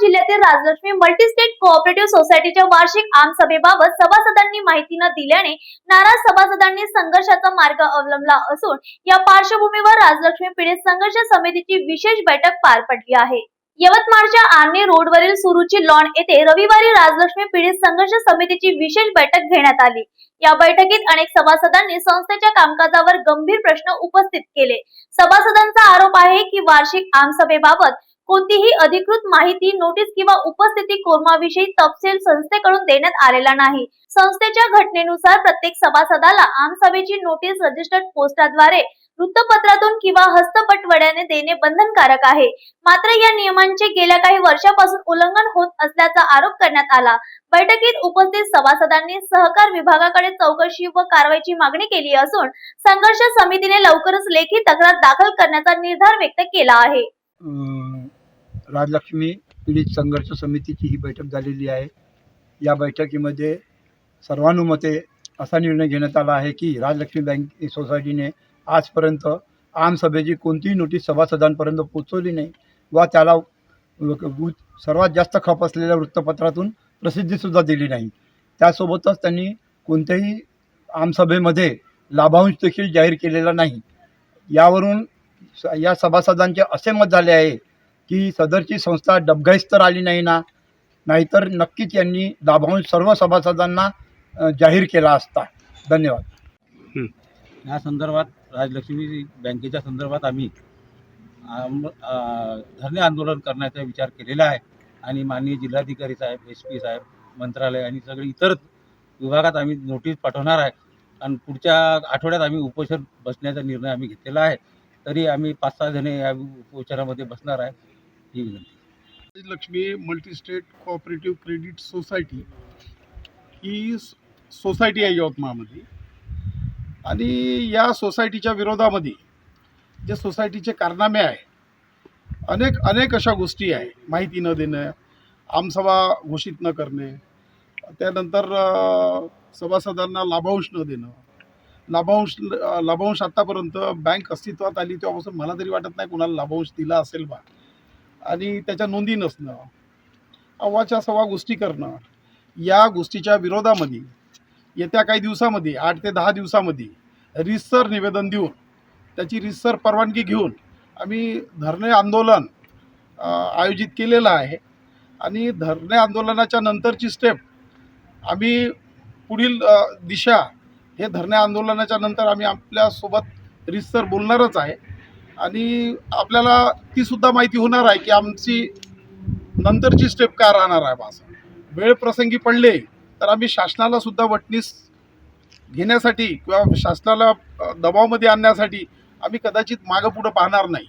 जिल्ह्यातील Rajlakshmi multi-state cooperative सोसायटीच्या वार्षिक आमसभेबाबत सभासदांनी माहिती न दिल्याने नाराज सभासदांनी संघर्षाचा मार्ग अवलंबला असून या पार्श्वभूमीवर राजलक्ष्मी पीडित संघर्ष समितीची विशेष बैठक पार पडली आहे. यवतमाळच्या आर्णी रोडवरील सुरुची लॉन येथे रविवारी राजलक्ष्मी पीडित संघर्ष समितीची विशेष बैठक घेण्यात आली. या बैठकीत अनेक सभासदांनी संस्थेच्या कामकाजावर गंभीर प्रश्न उपस्थित केले. सभासदांचा आरोप आहे की वार्षिक आमसभेबाबत कोणतीही अधिकृत माहिती नोटीस किंवा उपस्थिती कोरमाविषयी तपशील संस्थेकडून देण्यात आलेला नाही. संस्थेच्या घटनेनुसार प्रत्येक सभासदाला आमसभेची नोटीस रजिस्टर्ड पोस्टाद्वारे वृत्तपत्रातून किंवा हस्तपटवड्याने देणे बंधनकारक आहे. मात्र या नियमांचे गेल्या काही वर्षापासून उल्लंघन होत असल्याचा आरोप करण्यात आला. बैठकीत उपस्थित सभासदांनी सहकार विभागाकडे चौकशी व कारवाईची मागणी केली असून संघर्ष समितीने लवकरच लेखी तक्रार दाखल करण्याचा निर्धार व्यक्त केला आहे. राजलक्ष्मी पीडित संघर्ष समितीची ही बैठक झालेली आहे. या बैठकीमध्ये सर्वानुमते असा निर्णय घेण्यात आला आहे की राजलक्ष्मी बँक सोसायटीने आजपर्यंत आमसभेची कोणतीही नोटीस सभासदांपर्यंत पोचवली नाही व त्याला सर्वात जास्त खप असलेल्या वृत्तपत्रातून प्रसिद्धीसुद्धा दिली नाही. त्यासोबतच त्यांनी कोणत्याही आमसभेमध्ये लाभांश देखील जाहीर केलेला नाही. यावरून स- या सभासदांचे असे मत झाले आहे की सदरची संस्था डबघाईस तर आली नाही ना नाहीतर नक्कीच यांनी लाभांश सर्व सभासदांना जाहीर केला असता. धन्यवाद. या संदर्भात राजलक्ष्मी बँकेच्या संदर्भात आम्ही धरणे आंदोलन करण्याचा विचार केलेला आहे. आणि माननीय जिल्हाधिकारी साहेब एस पी साहेब मंत्रालय आणि सगळे इतर विभागात आम्ही नोटीस पाठवणार आहे. आणि पुढच्या आठवड्यात आम्ही उपोषण बसण्याचा निर्णय आम्ही घेतलेला आहे. तरी आम्ही पाच सहा जणे या उपोषणामध्ये बसणार आहे. ही विनंती. Lakshmi multistate cooperative credit society ही सोसायटी आहे यवतमाळमध्ये. आणि या सोसायटीच्या विरोधामध्ये जे सोसायटीचे कारनामे आहे अनेक अनेक अशा गोष्टी आहे माहिती न देणं आमसभा घोषित न करणे त्यानंतर सभासदांना लाभांश न देणं लाभांश लाभांश आत्तापर्यंत बँक अस्तित्वात आली तेव्हापासून मला तरी वाटत नाही कोणाला लाभांश दिला असेल बा. आणि त्याच्या नोंदी नसणं अव्वाच्या सव्वा गोष्टी करणं या गोष्टीच्या विरोधामध्ये येत्या काही दिवसामध्ये आठ ते दहा दिवसामध्ये रिसर निवेदन देऊन त्याची रिसर परवानगी घेऊन आम्ही धरणे आंदोलन आयोजित केलेलं आहे. आणि धरणे आंदोलनाच्या नंतरची स्टेप आम्ही पुढील दिशा हे धरणे आंदोलनाच्या नंतर आम्ही आपल्यासोबत रिसर बोलणारच आहे. आणि आपल्याला तीसुद्धा माहिती होणार आहे की आमची नंतरची स्टेप काय राहणार आहे माझं वेळ प्रसंगी पडले तर आम्ही शासनाला सुद्धा वटणीस घेण्यासाठी किंवा शासनाला दबावमध्ये आणण्यासाठी आम्ही कदाचित मागं पुढं पाहणार नाही.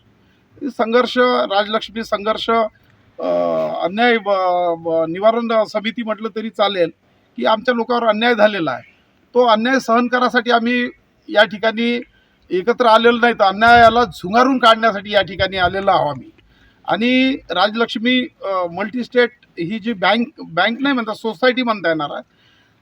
संघर्ष राजलक्ष्मी संघर्ष अन्याय निवारण समिती म्हटलं तरी चालेल की आमच्या लोकांवर अन्याय झालेला आहे. तो अन्याय सहन करासाठी आम्ही या ठिकाणी एकत्र आलेलो नाही तर अन्यायाला झुंगारून काढण्यासाठी या ठिकाणी आलेलो आहो आम्ही. आणि राजलक्ष्मी मल्टीस्टेट ही जी बँक बँक नाही म्हणता सोसायटी म्हणता येणार आहे.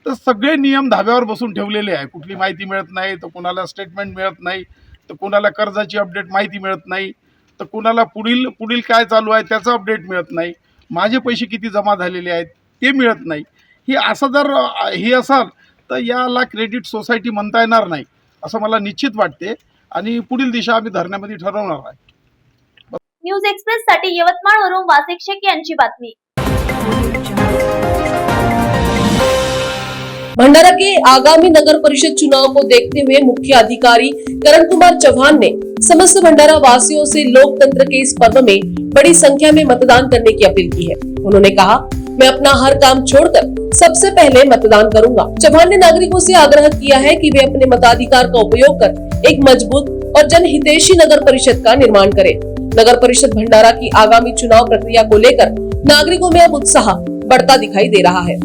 तर सगळे नियम धाब्यावर बसून ठेवलेले आहे. कुठली माहिती मिळत नाही तर कोणाला स्टेटमेंट मिळत नाही तर कोणाला कर्जाची अपडेट माहिती मिळत नाही तर कोणाला पुढील पुढील काय चालू आहे त्याचं अपडेट मिळत नाही. माझे पैसे किती जमा झालेले आहेत ते मिळत नाही. ही असं जर हे असाल तर याला क्रेडिट सोसायटी म्हणता येणार नाही. असं मला निश्चित वाटते. आणि पुढील दिशा आम्ही धरण्यामध्ये ठरवणार आहे. न्यूज एक्सप्रेस साठी यवतमाळवरून वासिक शेख यांची बातमी. भंडारा के आगामी नगर परिषद चुनाव को देखते हुए मुख्य अधिकारी करण कुमार चौहान ने समस्त भंडारा वासियों से लोकतंत्र के इस पर्व में बड़ी संख्या में मतदान करने की अपील की है। उन्होंने कहा मैं अपना हर काम छोड़कर सबसे पहले मतदान करूँगा। चौहान ने नागरिकों से आग्रह किया है कि वे अपने मताधिकार का उपयोग कर एक मज़बूत और जनहितेशी नगर परिषद का निर्माण करें। नगर परिषद भंडारा की आगामी चुनाव प्रक्रिया को लेकर नागरिकों में अब उत्साह बढ़ता दिखाई दे रहा है।